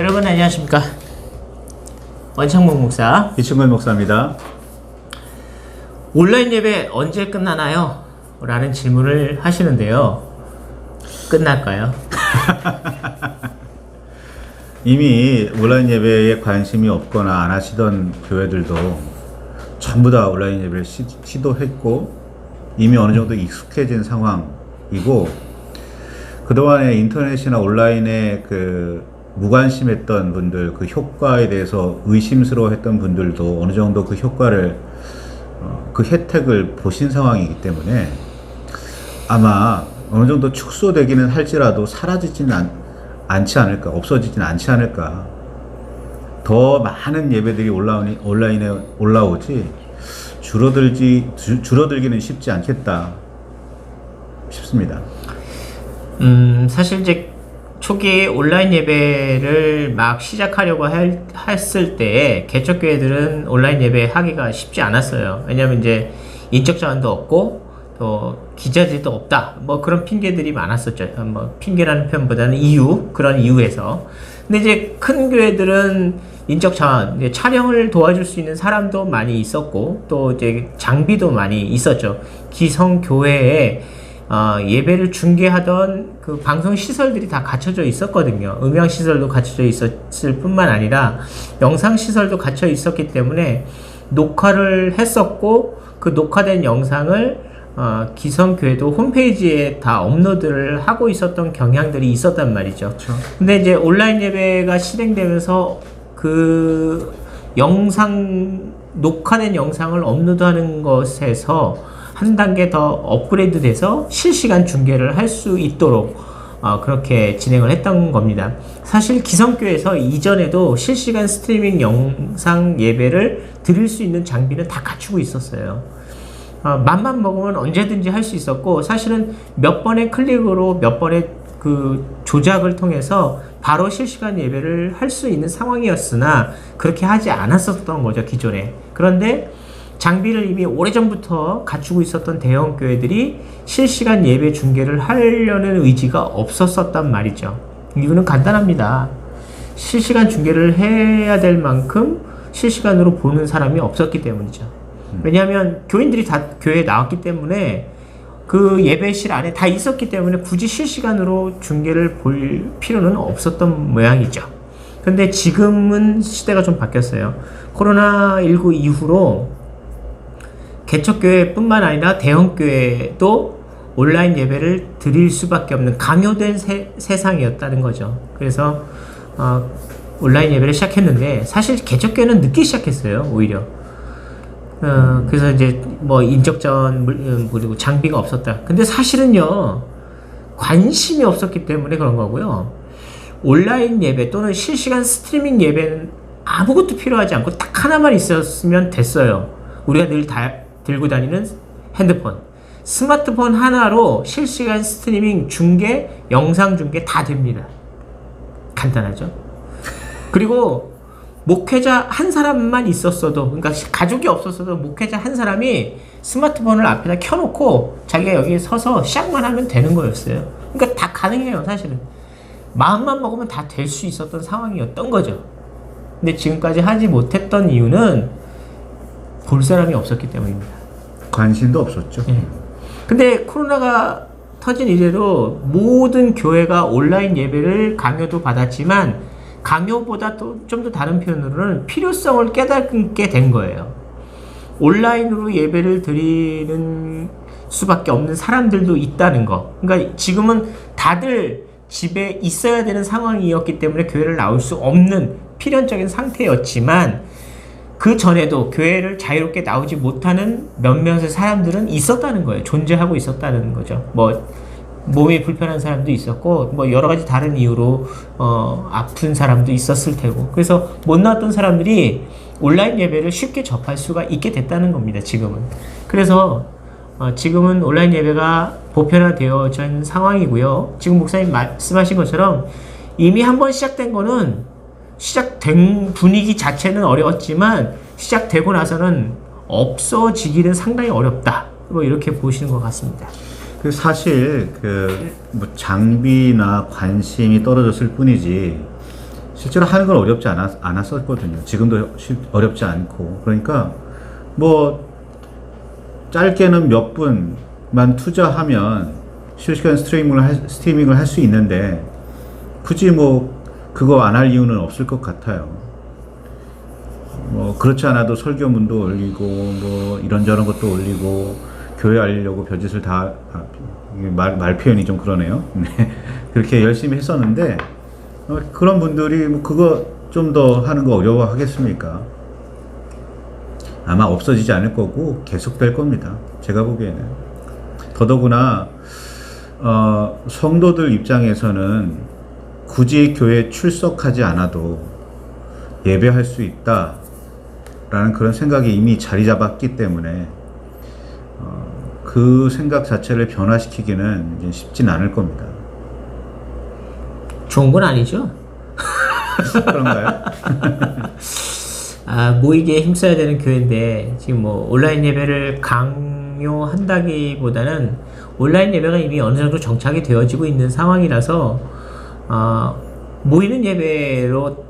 여러분 안녕하십니까 원창목 목사 이충걸 목사입니다. 온라인 예배 언제 끝나나요? 라는 질문을 하시는데요 끝날까요? 이미 온라인 예배에 관심이 없거나 안 하시던 교회들도 전부 다 온라인 예배를 시, 시도했고 이미 어느 정도 익숙해진 상황이고 그동안에 인터넷이나 온라인에 그 무관심했던 분들 그 효과에 대해서 의심스러워했던 분들도 어느 정도 그 효과를 어, 그 혜택을 보신 상황이기 때문에 아마 어느 정도 축소되기는 할지라도 사라지지는 않, 않지 않을까, 없어지지는 않지 않을까. 더 많은 예배들이 올라오니, 온라인에 올라오지, 줄어들지, 줄- 줄어들기는 쉽지 않겠다 싶습니다. 음 사실 이제 초기에 온라인 예배를 막 시작하려고 할- 했을 때 개척교회들은 온라인 예배 하기가 쉽지 않았어요. 왜냐면 이제 인적 자원도 없고 또 기자들도 없다. 뭐 그런 핑계들이 많았었죠. 뭐 핑계라는 표현보다는 이유 그런 이유에서. 근데 이제 큰 교회들은 인적 자원 촬영을 도와줄 수 있는 사람도 많이 있었고 또 이제 장비도 많이 있었죠. 기성 교회에 어, 예배를 중계하던 그 방송 시설들이 다 갖춰져 있었거든요. 음향 시설도 갖춰져 있었을 뿐만 아니라 영상 시설도 갖춰 있었기 때문에 녹화를 했었고 그 녹화된 영상을 어, 기성교회도 홈페이지에 다 업로드를 하고 있었던 경향들이 있었단 말이죠. 근데 이제 온라인 예배가 실행되면서 그 영상 녹화된 영상을 업로드하는 것에서 한 단계 더 업그레이드 돼서 실시간 중계를 할 수 있도록 어, 그렇게 진행을 했던 겁니다. 사실 기성교에서 이전에도 실시간 스트리밍 영상 예배를 드릴 수 있는 장비는 다 갖추고 있었어요. 어, 맘만 먹으면 언제든지 할 수 있었고 사실은 몇 번의 클릭으로 몇 번의 그 조작을 통해서 바로 실시간 예배를 할 수 있는 상황이었으나 그렇게 하지 않았었던 거죠 기존에. 그런데 장비를 이미 오래전부터 갖추고 있었던 대형 교회들이 실시간 예배 중계를 하려는 의지가 없었었단 말이죠. 이유는 간단합니다. 실시간 중계를 해야 될 만큼 실시간으로 보는 사람이 없었기 때문이죠. 왜냐하면 교인들이 다 교회에 나왔기 때문에 그 예배실 안에 다 있었기 때문에 굳이 실시간으로 중계를 볼 필요는 없었던 모양이죠. 근데 지금은 시대가 좀 바뀌었어요. 코로나19 이후로 개척교회뿐만 아니라 대형교회도 온라인 예배를 드릴 수밖에 없는 강요된 세, 세상이었다는 거죠. 그래서 어, 온라인 예배를 시작했는데 사실 개척교회는 늦게 시작했어요. 오히려. 어, 그래서 이제 뭐 인적자원 그리고 장비가 없었다. 근데 사실은요 관심이 없었기 때문에 그런 거고요. 온라인 예배 또는 실시간 스트리밍 예배는 아무것도 필요하지 않고 딱 하나만 있었으면 됐어요. 우리가 늘 다 들고 다니는 핸드폰. 스마트폰 하나로 실시간 스트리밍 중계, 영상 중계 다 됩니다. 간단하죠? 그리고 목회자 한 사람만 있었어도, 그러니까 가족이 없었어도 목회자 한 사람이 스마트폰을 앞에다 켜놓고 자기가 여기에 서서 시작만 하면 되는 거였어요. 그러니까 다 가능해요, 사실은. 마음만 먹으면 다 될 수 있었던 상황이었던 거죠. 근데 지금까지 하지 못했던 이유는 볼 사람이 없었기 때문입니다. 관심도 없었죠. 예. 근데 코로나가 터진 이래로 모든 교회가 온라인 예배를 강요도 받았지만 강요보다 또좀더 다른 표현으로는 필요성을 깨닫게 된 거예요. 온라인으로 예배를 드리는 수밖에 없는 사람들도 있다는 거. 그러니까 지금은 다들 집에 있어야 되는 상황이었기 때문에 교회를 나올 수 없는 필연적인 상태였지만 그 전에도 교회를 자유롭게 나오지 못하는 몇몇의 사람들은 있었다는 거예요. 존재하고 있었다는 거죠. 뭐 몸이 불편한 사람도 있었고 뭐 여러 가지 다른 이유로 어 아픈 사람도 있었을 테고 그래서 못 나왔던 사람들이 온라인 예배를 쉽게 접할 수가 있게 됐다는 겁니다. 지금은 그래서 어 지금은 온라인 예배가 보편화되어진 상황이고요. 지금 목사님 말씀하신 것처럼 이미 한 번 시작된 거는 시작된 분위기 자체는 어려웠지만 시작되고 나서는 없어지기는 상당히 어렵다. 뭐 이렇게 보시는 것 같습니다. 그 사실 그 뭐 장비나 관심이 떨어졌을 뿐이지 실제로 하는 건 어렵지 않았, 않았었거든요. 지금도 쉽- 어렵지 않고. 그러니까 뭐 짧게는 몇 분만 투자하면 실시간 스트리밍을 할, 스트리밍을 할 수 있는데 굳이 뭐 그거 안 할 이유는 없을 것 같아요. 뭐 그렇지 않아도 설교문도 올리고 뭐 이런저런 것도 올리고 교회 알리려고 별짓을 다 아, 말, 말 표현이 좀 그러네요. 네. 그렇게 열심히 했었는데 어, 그런 분들이 뭐 그거 좀 더 하는 거 어려워 하겠습니까? 아마 없어지지 않을 거고 계속될 겁니다. 제가 보기에는 더더구나 어, 성도들 입장에서는 굳이 교회 출석하지 않아도 예배할 수 있다라는 그런 생각이 이미 자리 잡았기 때문에 어, 그 생각 자체를 변화시키기는 쉽진 않을 겁니다. 좋은 건 아니죠. 그런가요? 아, 모이게 힘써야 되는 교회인데 지금 뭐 온라인 예배를 강요한다기보다는 온라인 예배가 이미 어느 정도 정착이 되어지고 있는 상황이라서 어, 모이는 예배로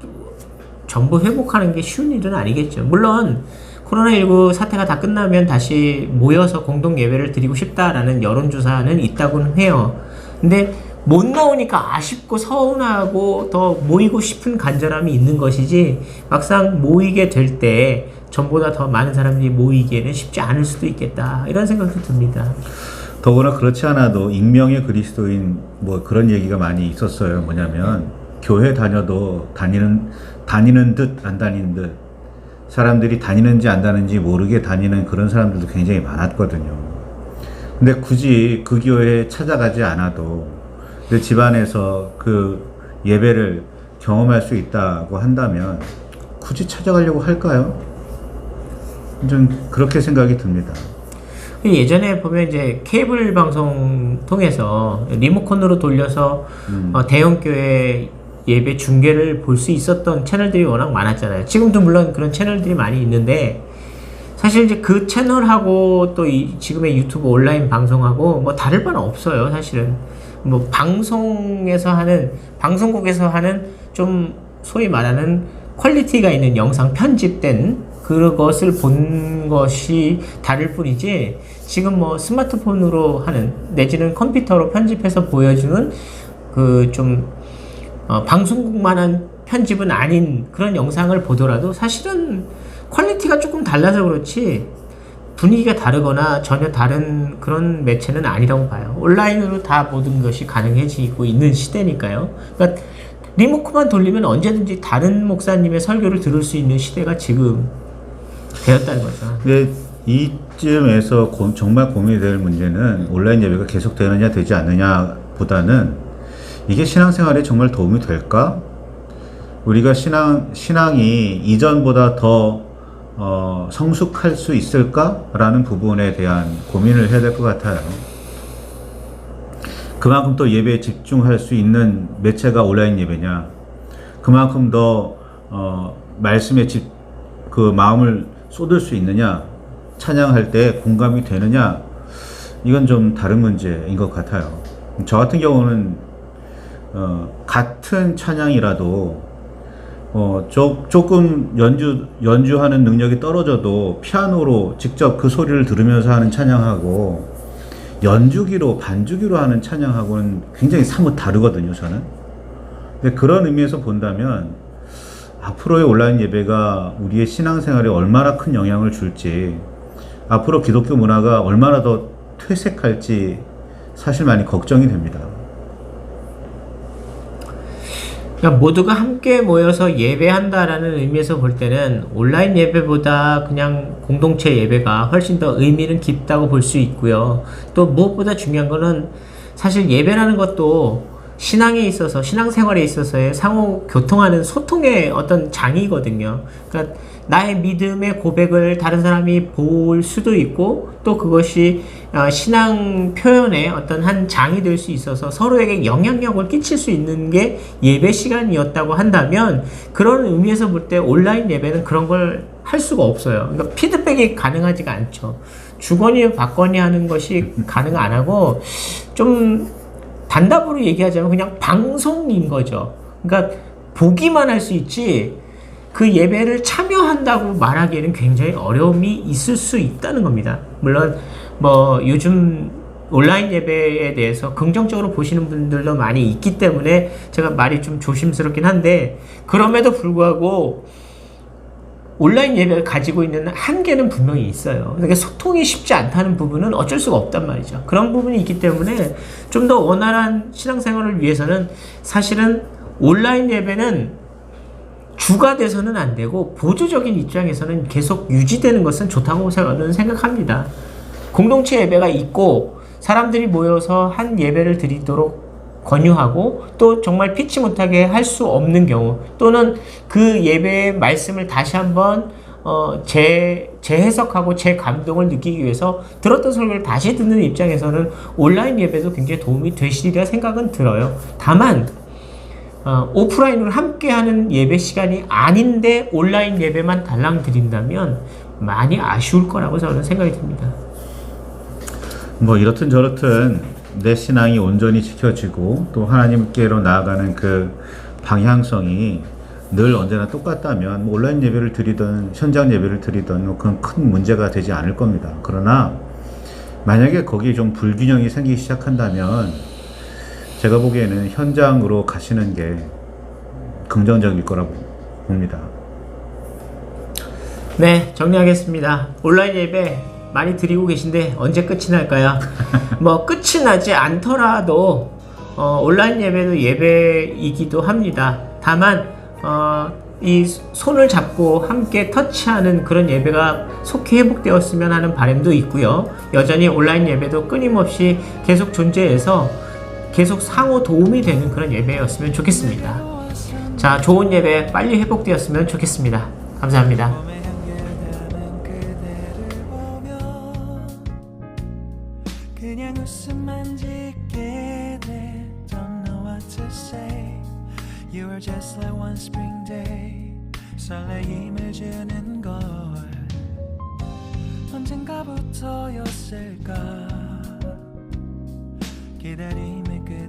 전부 회복하는 게 쉬운 일은 아니겠죠. 물론 코로나19 사태가 다 끝나면 다시 모여서 공동 예배를 드리고 싶다라는 여론조사는 있다고는 해요. 근데 못 나오니까 아쉽고 서운하고 더 모이고 싶은 간절함이 있는 것이지 막상 모이게 될 때 전보다 더 많은 사람들이 모이기에는 쉽지 않을 수도 있겠다 이런 생각도 듭니다. 더구나 그렇지 않아도 익명의 그리스도인 뭐 그런 얘기가 많이 있었어요. 뭐냐면 교회 다녀도 다니는 다니는 듯 안 다니는 듯 사람들이 다니는지 안 다니는지 모르게 다니는 그런 사람들도 굉장히 많았거든요. 근데 굳이 그 교회에 찾아가지 않아도 그 집안에서 그 예배를 경험할 수 있다고 한다면 굳이 찾아가려고 할까요? 좀 그렇게 생각이 듭니다. 예전에 보면 이제 케이블 방송 통해서 리모컨으로 돌려서 음. 어, 대형 교회 예배 중계를 볼 수 있었던 채널들이 워낙 많았잖아요. 지금도 물론 그런 채널들이 많이 있는데 사실 이제 그 채널하고 또 이 지금의 유튜브 온라인 방송하고 뭐 다를 바는 없어요. 사실은 뭐 방송에서 하는 방송국에서 하는 좀 소위 말하는 퀄리티가 있는 영상 편집된 그것을 본 것이 다를 뿐이지 지금 뭐 스마트폰으로 하는 내지는 컴퓨터로 편집해서 보여주는 그좀 어, 방송국만한 편집은 아닌 그런 영상을 보더라도 사실은 퀄리티가 조금 달라서 그렇지 분위기가 다르거나 전혀 다른 그런 매체는 아니라고 봐요. 온라인으로 다 모든 것이 가능해지고 있는 시대니까요. 그러니까 리모컨만 돌리면 언제든지 다른 목사님의 설교를 들을 수 있는 시대가 지금 되었다는 거죠. 근데 이쯤에서 고- 정말 고민이 될 문제는 온라인 예배가 계속 되느냐 되지 않느냐 보다는 이게 신앙생활에 정말 도움이 될까? 우리가 신앙, 신앙이 이전보다 더 어, 성숙할 수 있을까라는 부분에 대한 고민을 해야 될 것 같아요. 그만큼 또 예배에 집중할 수 있는 매체가 온라인 예배냐? 그만큼 더 어, 말씀에 집, 그 마음을 쏟을 수 있느냐? 찬양할 때 공감이 되느냐? 이건 좀 다른 문제인 것 같아요. 저 같은 경우는 어, 같은 찬양이라도 어, 조, 조금 연주, 연주하는 능력이 떨어져도 피아노로 직접 그 소리를 들으면서 하는 찬양하고 연주기로, 반주기로 하는 찬양하고는 굉장히 사뭇 다르거든요, 저는. 근데 그런 의미에서 본다면 앞으로의 온라인 예배가 우리의 신앙생활에 얼마나 큰 영향을 줄지 앞으로 기독교 문화가 얼마나 더 퇴색할지 사실 많이 걱정이 됩니다. 그러니까 모두가 함께 모여서 예배한다라는 의미에서 볼 때는 온라인 예배보다 그냥 공동체 예배가 훨씬 더 의미는 깊다고 볼 수 있고요. 또 무엇보다 중요한 거는 사실 예배라는 것도 신앙에 있어서 신앙생활에 있어서의 상호 교통하는 소통의 어떤 장이거든요. 그러니까 나의 믿음의 고백을 다른 사람이 볼 수도 있고 또 그것이 어, 신앙 표현의 어떤 한 장이 될 수 있어서 서로에게 영향력을 끼칠 수 있는 게 예배 시간이었다고 한다면 그런 의미에서 볼 때 온라인 예배는 그런 걸 할 수가 없어요. 그러니까 피드백이 가능하지가 않죠. 주거니 받거니 하는 것이 가능 안 하고 좀 단답으로 얘기하자면 그냥 방송인 거죠. 그러니까 보기만 할 수 있지 그 예배를 참여한다고 말하기에는 굉장히 어려움이 있을 수 있다는 겁니다. 물론 뭐 요즘 온라인 예배에 대해서 긍정적으로 보시는 분들도 많이 있기 때문에 제가 말이 좀 조심스럽긴 한데 그럼에도 불구하고 온라인 예배를 가지고 있는 한계는 분명히 있어요. 그러니까 소통이 쉽지 않다는 부분은 어쩔 수가 없단 말이죠. 그런 부분이 있기 때문에 좀 더 원활한 신앙생활을 위해서는 사실은 온라인 예배는 주가 돼서는 안 되고 보조적인 입장에서는 계속 유지되는 것은 좋다고 저는 생각합니다. 공동체 예배가 있고 사람들이 모여서 한 예배를 드리도록 권유하고 또 정말 피치 못하게 할 수 없는 경우 또는 그 예배의 말씀을 다시 한번 어, 재, 재해석하고 재 감동을 느끼기 위해서 들었던 설교를 다시 듣는 입장에서는 온라인 예배도 굉장히 도움이 되시리라 생각은 들어요. 다만 어, 오프라인으로 함께하는 예배 시간이 아닌데 온라인 예배만 달랑 드린다면 많이 아쉬울 거라고 저는 생각이 듭니다. 뭐 이렇든 저렇든 내 신앙이 온전히 지켜지고 또 하나님께로 나아가는 그 방향성이 늘 언제나 똑같다면 뭐 온라인 예배를 드리든 현장 예배를 드리든 뭐 그건 큰 문제가 되지 않을 겁니다. 그러나 만약에 거기에 좀 불균형이 생기기 시작한다면 제가 보기에는 현장으로 가시는 게 긍정적일 거라고 봅니다. 네, 정리하겠습니다. 온라인 예배 많이 드리고 계신데 언제 끝이 날까요? 뭐 끝이 나지 않더라도 어, 온라인 예배도 예배이기도 합니다. 다만 어, 이 손을 잡고 함께 터치하는 그런 예배가 속히 회복되었으면 하는 바람도 있고요. 여전히 온라인 예배도 끊임없이 계속 존재해서 계속 상호 도움이 되는 그런 예배였으면 좋겠습니다. 자, 좋은 예배 빨리 회복되었으면 좋겠습니다. 감사합니다. 그냥 웃음만 짓게 돼 Don't know what to say You were just like one spring day 설레임을 주는 걸 언젠가부터였을까 기다림의 끝